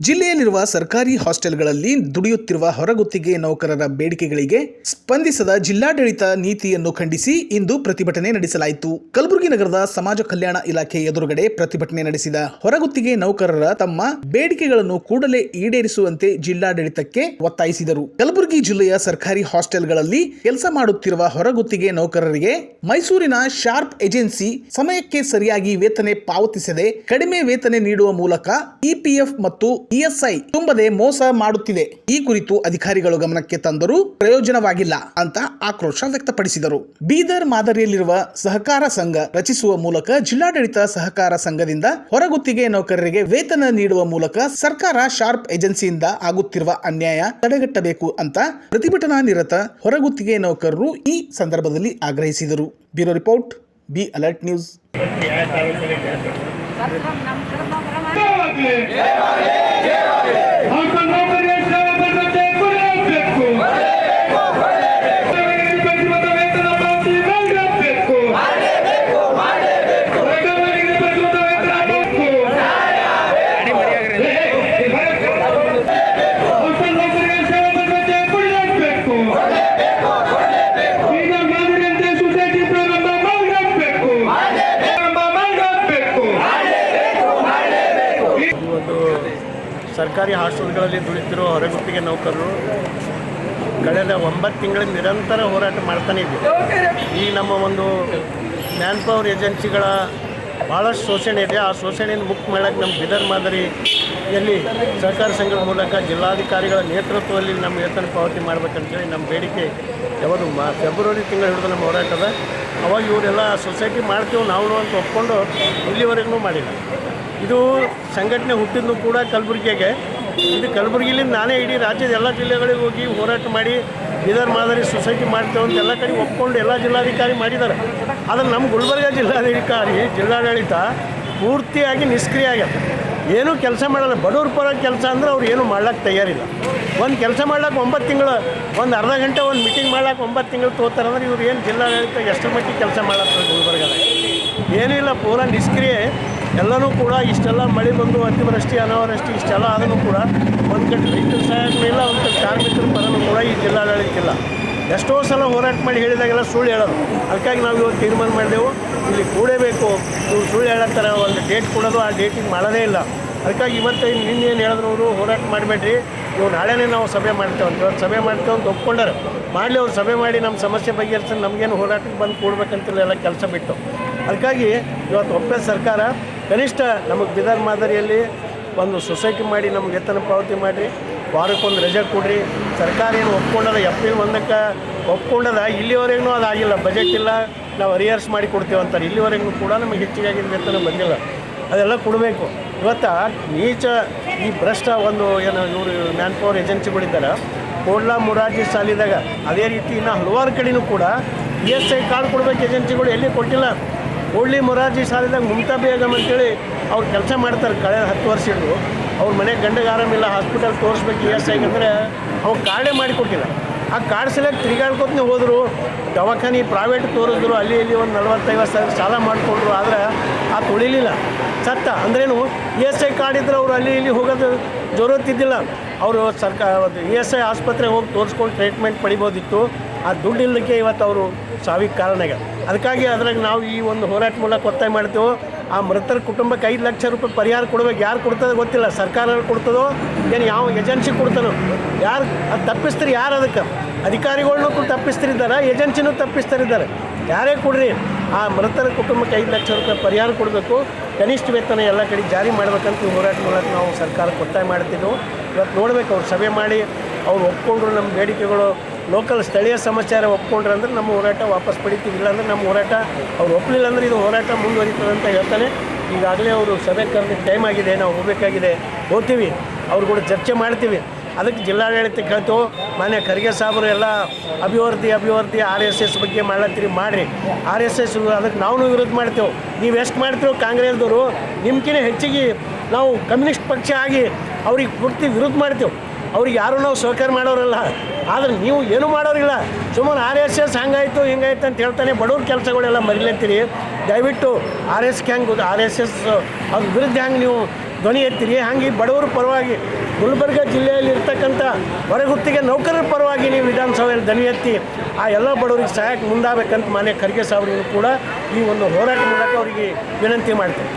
ಜಿಲ್ಲೆಯಲ್ಲಿರುವ ಸರ್ಕಾರಿ ಹಾಸ್ಟೆಲ್ಗಳಲ್ಲಿ ದುಡಿಯುತ್ತಿರುವ ಹೊರಗುತ್ತಿಗೆ ನೌಕರರ ಬೇಡಿಕೆಗಳಿಗೆ ಸ್ಪಂದಿಸದ ಜಿಲ್ಲಾಡಳಿತ ನೀತಿಯನ್ನು ಖಂಡಿಸಿ ಇಂದು ಪ್ರತಿಭಟನೆ ನಡೆಸಲಾಯಿತು. ಕಲಬುರಗಿ ನಗರದ ಸಮಾಜ ಕಲ್ಯಾಣ ಇಲಾಖೆ ಎದುರುಗಡೆ ಪ್ರತಿಭಟನೆ ನಡೆಸಿದ ಹೊರಗುತ್ತಿಗೆ ನೌಕರರ ತಮ್ಮ ಬೇಡಿಕೆಗಳನ್ನು ಕೂಡಲೇ ಈಡೇರಿಸುವಂತೆ ಜಿಲ್ಲಾಡಳಿತಕ್ಕೆ ಒತ್ತಾಯಿಸಿದರು. ಕಲಬುರಗಿ ಜಿಲ್ಲೆಯ ಸರ್ಕಾರಿ ಹಾಸ್ಟೆಲ್ಗಳಲ್ಲಿ ಕೆಲಸ ಮಾಡುತ್ತಿರುವ ಹೊರಗುತ್ತಿಗೆ ನೌಕರರಿಗೆ ಮೈಸೂರಿನ ಶಾರ್ಪ್ ಏಜೆನ್ಸಿ ಸಮಯಕ್ಕೆ ಸರಿಯಾಗಿ ವೇತನ ಪಾವತಿಸದೆ ಕಡಿಮೆ ವೇತನೆ ನೀಡುವ ಮೂಲಕ ಇಪಿಎಫ್ ಮತ್ತು ಇಎಸ್ಐ ತುಂಬದೆ ಮೋಸ ಮಾಡುತ್ತಿದೆ. ಈ ಕುರಿತು ಅಧಿಕಾರಿಗಳು ಗಮನಕ್ಕೆ ತಂದರೂ ಪ್ರಯೋಜನವಾಗಿಲ್ಲ ಅಂತ ಆಕ್ರೋಶ ವ್ಯಕ್ತಪಡಿಸಿದರು. ಬೀದರ್ ಮಾದರಿಯಲ್ಲಿರುವ ಸಹಕಾರ ಸಂಘ ರಚಿಸುವ ಮೂಲಕ ಜಿಲ್ಲಾಡಳಿತ ಸಹಕಾರ ಸಂಘದಿಂದ ಹೊರಗುತ್ತಿಗೆ ನೌಕರರಿಗೆ ವೇತನ ನೀಡುವ ಮೂಲಕ ಸರ್ಕಾರ ಶಾರ್ಪ್ ಏಜೆನ್ಸಿಯಿಂದ ಆಗುತ್ತಿರುವ ಅನ್ಯಾಯ ತಡೆಗಟ್ಟಬೇಕು ಅಂತ ಪ್ರತಿಭಟನಾ ನಿರತ ಹೊರಗುತ್ತಿಗೆ ನೌಕರರು ಈ ಸಂದರ್ಭದಲ್ಲಿ ಆಗ್ರಹಿಸಿದರು. Bureau report, B alert news. Society ಸರ್ಕಾರಿ ಹಾಸ್ಟೆಲ್ಗಳಲ್ಲಿ ದುಡಿತಿರೋ ಹೊರಗುತ್ತಿಗೆ ನೌಕರರು ಕಳೆದ ಒಂಬತ್ತು ತಿಂಗಳ ನಿರಂತರ ಹೋರಾಟ ಮಾಡ್ತಾನೆ ಇದ್ದೀವಿ. ಈ ನಮ್ಮ ಒಂದು ಮ್ಯಾನ್ ಪವರ್ ಏಜೆನ್ಸಿಗಳ ಭಾಳಷ್ಟು ಶೋಷಣೆ ಇದೆ. ಆ ಶೋಷಣೆಯನ್ನು ಮುಕ್ತ ಮಾಡೋಕ್ಕೆ ನಮ್ಮ ಬಿದರ್ ಮಾದರಿಯಲ್ಲಿ ಸಹಕಾರ ಸಂಘದ ಮೂಲಕ ಜಿಲ್ಲಾಧಿಕಾರಿಗಳ ನೇತೃತ್ವದಲ್ಲಿ ನಮ್ಮ ವೇತನ ಪಾವತಿ ಮಾಡಬೇಕಂತೇಳಿ ನಮ್ಮ ಬೇಡಿಕೆ ಯಾವುದು ಮಾ ಫೆಬ್ರವರಿ ತಿಂಗಳು ಹಿಡಿದು ನಮ್ಮ ಹೋರಾಟದ ಅವಾಗ ಇವರೆಲ್ಲ ಸೊಸೈಟಿ ಮಾಡ್ತೀವಿ ನಾವು ಅಂತ ಒಪ್ಕೊಂಡು ಇಲ್ಲಿವರೆಗೂ ಮಾಡಿಲ್ಲ. ಇದು ಸಂಘಟನೆ ಹುಟ್ಟಿದ್ದು ಕೂಡ ಕಲಬುರಗಿಗೆ ಇದು ಕಲಬುರಗಿಲಿಂದ ನಾನೇ ಇಡೀ ರಾಜ್ಯದ ಎಲ್ಲ ಜಿಲ್ಲೆಗಳಿಗೆ ಹೋಗಿ ಹೋರಾಟ ಮಾಡಿ, ಬೀದರ್, ಮಾದರಿ ಸೊಸೈಟಿ ಮಾಡ್ತೇವೆ ಅಂತ ಎಲ್ಲ ಕಡೆ ಒಪ್ಕೊಂಡು ಎಲ್ಲ ಜಿಲ್ಲಾಧಿಕಾರಿ ಮಾಡಿದ್ದಾರೆ. ಆದರೆ ನಮ್ಮ ಗುಲ್ಬರ್ಗ ಜಿಲ್ಲಾಧಿಕಾರಿ, ಜಿಲ್ಲಾಡಳಿತ ಪೂರ್ತಿಯಾಗಿ ನಿಷ್ಕ್ರಿಯ ಆಗ್ಯದ ಏನೂ ಕೆಲಸ ಮಾಡಲ್ಲ. ಬಡವ್ರ ಪರ ಕೆಲಸ ಅಂದ್ರೆ ಅವ್ರು ಏನು ಮಾಡ್ಲಿಕ್ಕೆ ತಯಾರಿಲ್ಲ. ಒಂದು ಕೆಲಸ ಮಾಡ್ಲಿಕ್ಕೆ ಒಂಬತ್ತು ತಿಂಗಳು, ಒಂದು ಅರ್ಧ ಗಂಟೆ ಒಂದು ಮೀಟಿಂಗ್ ಮಾಡ್ಲಿಕ್ಕೆ ಒಂಬತ್ತು ತಿಂಗಳು ತೋತಾರೆ ಅಂದ್ರೆ ಇವ್ರು ಏನು ಜಿಲ್ಲಾಡಳಿತ ಎಷ್ಟರ ಮಟ್ಟಿಗೆ ಕೆಲಸ ಮಾಡತ್ತಾರೆ ಗುಲ್ಬರ್ಗದಾಗ. ಏನಿಲ್ಲ ಪೂರ ನಿಷ್ಕ್ರಿಯೆ. ಎಲ್ಲನೂ ಕೂಡ ಇಷ್ಟೆಲ್ಲ ಮಳೆ ಬಂದು ಅತಿವೃಷ್ಟಿ, ಅನಾವೃಷ್ಟಿ ಇಷ್ಟೆಲ್ಲ ಆದರೂ ಕೂಡ ಒಂದು ಕಡೆ ರೈತರ ಸಹಾಯ ಇಲ್ಲ, ಒಂದು ಕಡೆ ಕಾರ್ಮಿಕರ ಪರನೂ ಕೂಡ ಈ ಜಿಲ್ಲಾಡಳಿತ ಇಲ್ಲ. ಎಷ್ಟೋ ಸಲ ಹೋರಾಟ ಮಾಡಿ ಹೇಳಿದಾಗೆಲ್ಲ ಸುಳ್ಳು ಹೇಳೋದು ಅದಕ್ಕಾಗಿ ನಾವು ಇವತ್ತು ತೀರ್ಮಾನ ಮಾಡಿದೆವು. ಇಲ್ಲಿ ಕೂಡೇಬೇಕು. ನೀವು ಸುಳ್ಳು ಹೇಳತ್ತಾರೆ ಒಂದು ಡೇಟ್ ಕೊಡೋದು, ಆ ಡೇಟಿಗೆ ಮಾಡೋದೇ ಇಲ್ಲ. ಅದಕ್ಕಾಗಿ ಇವತ್ತು ನಿನ್ನೆ ಏನು ಹೇಳಿದ್ರು ಅವರು? ಹೋರಾಟ ಮಾಡಬೇಡ್ರಿ. ನೀವು ನಾಳೆನೇ ನಾವು ಸಭೆ ಮಾಡ್ತೇವೆ ಅಂತ ಇವತ್ತು ಸಭೆ ಮಾಡ್ತೇವೆ ಅಂತ ಒಪ್ಕೊಂಡಾರೆ. ಮಾಡಲಿ, ಅವ್ರು ಸಭೆ ಮಾಡಿ ನಮ್ಮ ಸಮಸ್ಯೆ ಬಗೆಹರಿಸಿ ನಮಗೇನು ಹೋರಾಟಕ್ಕೆ ಬಂದು ಕೂಡಬೇಕಂತಿಲ್ಲ ಎಲ್ಲ ಕೆಲಸ ಬಿಟ್ಟು. ಅದಕ್ಕಾಗಿ ಇವತ್ತು ಒಪ್ಪೇ ಸರ್ಕಾರ ಕನಿಷ್ಠ ನಮಗೆ ಬಿದರ್ ಮಾದರಿಯಲ್ಲಿ ಒಂದು ಸೊಸೈಟಿ ಮಾಡಿ, ನಮ್ಗೆ ವೇತನ ಪಾವತಿ ಮಾಡಿರಿ. ವಾರಕ್ಕೊಂದು ರಜೆ ಕೊಡ್ರಿ. ಸರ್ಕಾರ ಏನು ಒಪ್ಕೊಂಡದ ಎಪ್ರಿಲ್ ಒಂದಕ್ಕೆ ಒಪ್ಕೊಂಡದ, ಇಲ್ಲಿವರೆಗೂ ಅದು ಆಗಿಲ್ಲ ಬಜೆಟ್ ಇಲ್ಲ, ನಾವು ರಿಯರ್ಸ್ ಮಾಡಿ ಕೊಡ್ತೇವೆ ಅಂತಾರೆ. ಇಲ್ಲಿವರೆಗೂ ಕೂಡ ನಮಗೆ ಹೆಚ್ಚಿಗಾಗಿ ವೇತನ ಬಂದಿಲ್ಲ ಅದೆಲ್ಲ ಕೊಡಬೇಕು. ಇವತ್ತು ನೀಚ ಈ ಭ್ರಷ್ಟ ಒಂದು ಏನು ಇವರು ಮ್ಯಾನ್ ಪವರ್ ಏಜೆನ್ಸಿಗಳಿದ್ದಾರೆ ಕೋಡ್ಲಾ ಮುರಾರ್ಜಿ ಸಾಲಿದಾಗ ಅದೇ ರೀತಿ ಇನ್ನು ಹಲವಾರು ಕಡೆಯೂ ಕೂಡ ಇ ಎಸ್ ಐ ಕಾರ್ಡ್ ಕೊಡಬೇಕು ಏಜೆನ್ಸಿಗಳು ಎಲ್ಲಿ ಕೊಟ್ಟಿಲ್ಲ. ಕೋಡ್ಲಿ ಮೊರಾರ್ಜಿ ಸಾಲಿದಾಗ ಮುಮ್ತಾ ಬೇಗಮ್ ಅಂತೇಳಿ ಅವ್ರು ಕೆಲಸ ಮಾಡ್ತಾರೆ ಕಳೆದ ಹತ್ತು ವರ್ಷ ಇದ್ದು ಅವ್ರ ಮನೆ ಗಂಡಗೆ ಆರಾಮಿಲ್ಲ ಹಾಸ್ಪಿಟಲ್ ತೋರಿಸ್ಬೇಕು ಎಸ್ ಅಂದರೆ ಅವ್ರು ಕಾರ್ಡೇ ಮಾಡಿಕೊಟ್ಟಿಲ್ಲ ಆ ಕಾರ್ಡ್ ಸಲಕ್ಕೆ ತಿರುಗಾಡ್ಕೊತನೇ ಹೋದರು. ದವಾಖಾನೆ ಪ್ರೈವೇಟ್ ತೋರಿಸಿದ್ರು. ಅಲ್ಲಿ ಇಲ್ಲಿ ಒಂದು ನಲ್ವತ್ತೈವತ್ತು ಸಾವಿರ ಸಾಲ ಮಾಡಿಕೊಂಡ್ರು. ಆದರೆ ಆ ತುಳಿಲಿಲ್ಲ. ಸತ್ತ. ಅಂದ್ರೇನು ಇ ಎಸ್ ಐ ಕಾರ್ಡ್ ಇದ್ರೆ ಅವರು ಅಲ್ಲಿ ಇಲ್ಲಿ ಹೋಗೋದು ಜೋರತ್ತಿದ್ದಿಲ್ಲ. ಅವರು ಸರ್ಕಾರ ಇ ಎಸ್ ಐ ಆಸ್ಪತ್ರೆಗೆ ಹೋಗಿ ತೋರಿಸ್ಕೊಂಡು ಟ್ರೀಟ್ಮೆಂಟ್ ಪಡಿಬೋದಿತ್ತು. ಆ ದುಡ್ಡು ಇಲ್ಲದಕ್ಕೆ ಇವತ್ತು ಅವರು ಸಾವಿಗೆ ಕಾರಣ ಆಗ್ಯದ ಅದಕ್ಕಾಗಿ ಅದ್ರಾಗ ನಾವು ಈ ಒಂದು ಹೋರಾಟ ಮೂಲಕ ಒತ್ತಾಯ ಮಾಡ್ತೇವೆ ಆ ಮೃತರ ಕುಟುಂಬಕ್ಕೆ ಐದು ಲಕ್ಷ ರೂಪಾಯಿ ಪರಿಹಾರ ಕೊಡ್ಬೇಕು. ಯಾರು ಕೊಡ್ತದೆ ಗೊತ್ತಿಲ್ಲ. ಸರ್ಕಾರ ಕೊಡ್ತದೋ ಏನು ಯಾವ ಏಜೆನ್ಸಿ ಕೊಡ್ತಾನೋ. ಯಾರು ಅದು ತಪ್ಪಿಸ್ತೀರಿ ಯಾರು ಅದಕ್ಕೆ? ಅಧಿಕಾರಿಗಳನ್ನೂ ತಪ್ಪಿಸ್ತಿರಿದ್ದಾರೆ. ಏಜೆನ್ಸಿನೂ ತಪ್ಪಿಸ್ತಾರಿದ್ದಾರೆ. ಯಾರೇ ಕೊಡ್ರಿ, ಆ ಮೃತರ ಕುಟುಂಬಕ್ಕೆ ಐದು ಲಕ್ಷ ರೂಪಾಯಿ ಪರಿಹಾರ ಕೊಡಬೇಕು. ಕನಿಷ್ಠ ವೇತನ ಎಲ್ಲ ಕಡೆ ಜಾರಿ ಮಾಡಬೇಕಂತ ಹೋರಾಟ ಮೂಲಕ ನಾವು ಸರ್ಕಾರಕ್ಕೆ ಒತ್ತಾಯ ಮಾಡ್ತಿದ್ದೆವು. ಇವತ್ತು ನೋಡ್ಬೇಕು, ಅವ್ರು ಸಭೆ ಮಾಡಿ, ಅವ್ರು ಒಪ್ಪಿಕೊಂಡ್ರು ನಮ್ಮ ಬೇಡಿಕೆಗಳು. ಲೋಕಲ್ ಸ್ಥಳೀಯ ಸಮಾಚಾರ ಒಪ್ಕೊಂಡ್ರೆ ಅಂದ್ರೆ ನಮ್ಮ ಹೋರಾಟ ವಾಪಸ್ ಪಡಿತೀವಿ. ಇಲ್ಲಾಂದ್ರೆ ನಮ್ಮ ಹೋರಾಟ ಅವ್ರು ಒಪ್ಪಲಿಲ್ಲ ಅಂದ್ರೆ ಇದು ಹೋರಾಟ ಮುಂದುವರಿತದೆ ಅಂತ ಹೇಳ್ತಾನೆ. ಈಗಾಗಲೇ ಅವರು ಸಭೆ ಕರೆದ ಟೈಮ್ ಆಗಿದೆ, ನಾವು ಹೋಗಬೇಕಾಗಿದೆ. ಹೋಗ್ತೀವಿ. ಅವ್ರು ಕೂಡ ಚರ್ಚೆ ಮಾಡ್ತೀವಿ. ಅದಕ್ಕೆ ಜಿಲ್ಲಾಡಳಿತ ಕೇಳ್ತು, ಮಾನ್ಯ ಖರ್ಗೆ ಸಾಹೇಬರು ಎಲ್ಲ ಅಭಿವೃದ್ಧಿ ಅಭಿವೃದ್ಧಿ ಆರ್ ಎಸ್ ಎಸ್ ಬಗ್ಗೆ ಮಾಡ್ಲತ್ತೀರಿ ಮಾಡಿರಿ. ಆರ್ ಎಸ್ ಎಸ್ ಅದಕ್ಕೆ ನಾವು ವಿರೋಧ ಮಾಡ್ತೇವೆ. ನೀವು ಎಷ್ಟು ಮಾಡ್ತೀರೋ ಕಾಂಗ್ರೆಸ್ದವರು ನಿಮ್ಕಿಂತ ಹೆಚ್ಚಿಗೆ ನಾವು ಕಮ್ಯುನಿಸ್ಟ್ ಪಕ್ಷ ಆಗಿ ಅವ್ರಿಗೆ ಪೂರ್ತಿ ವಿರೋಧ ಮಾಡ್ತೇವೆ. ಅವ್ರಿಗೆ ಯಾರೂ ನಾವು ಸಹಕಾರ ಮಾಡೋರಲ್ಲ. ಆದ್ರೆ ನೀವು ಏನು ಮಾಡೋರಿಲ್ಲ. ಸುಮ್ಮನೆ ಆರ್ ಎಸ್ ಎಸ್ ಹಂಗಾಯ್ತು, ಹಿಂಗಾಯ್ತು ಅಂತ ಹೇಳ್ತಾನೆ ಬಡವ್ರ ಕೆಲಸಗಳೆಲ್ಲ ಮರಿಲತ್ತೀರಿ ದಯವಿಟ್ಟು ಆರ್ ಎಸ್ ಕೆ ಹಂಗೆ ಆರ್ ಎಸ್ ಎಸ್ ಅದ್ರ ವಿರುದ್ಧ ಹಂಗೆ ನೀವು ಧ್ವನಿ ಎತ್ತೀರಿ. ಹಾಗೆ ಬಡವರ ಪರವಾಗಿ ಗುಲ್ಬರ್ಗ ಜಿಲ್ಲೆಯಲ್ಲಿ ಇರ್ತಕ್ಕಂಥ ಹೊರಗುತ್ತಿಗೆ ನೌಕರರ ಪರವಾಗಿ ನೀವು ವಿಧಾನಸಭೆಯಲ್ಲಿ ಧ್ವನಿ ಎತ್ತಿ ಆ ಎಲ್ಲ ಬಡವರಿಗೆ ಸಹಾಯಕ್ಕೆ ಮುಂದಾಗಬೇಕಂತ ಮಾನ್ಯ ಖರ್ಗೆ ಸಾವ್ರಿಗೂ ಕೂಡ ಈ ಒಂದು ಹೋರಾಟ ಮೂಲಕ ಅವರಿಗೆ ವಿನಂತಿ ಮಾಡ್ತಾರೆ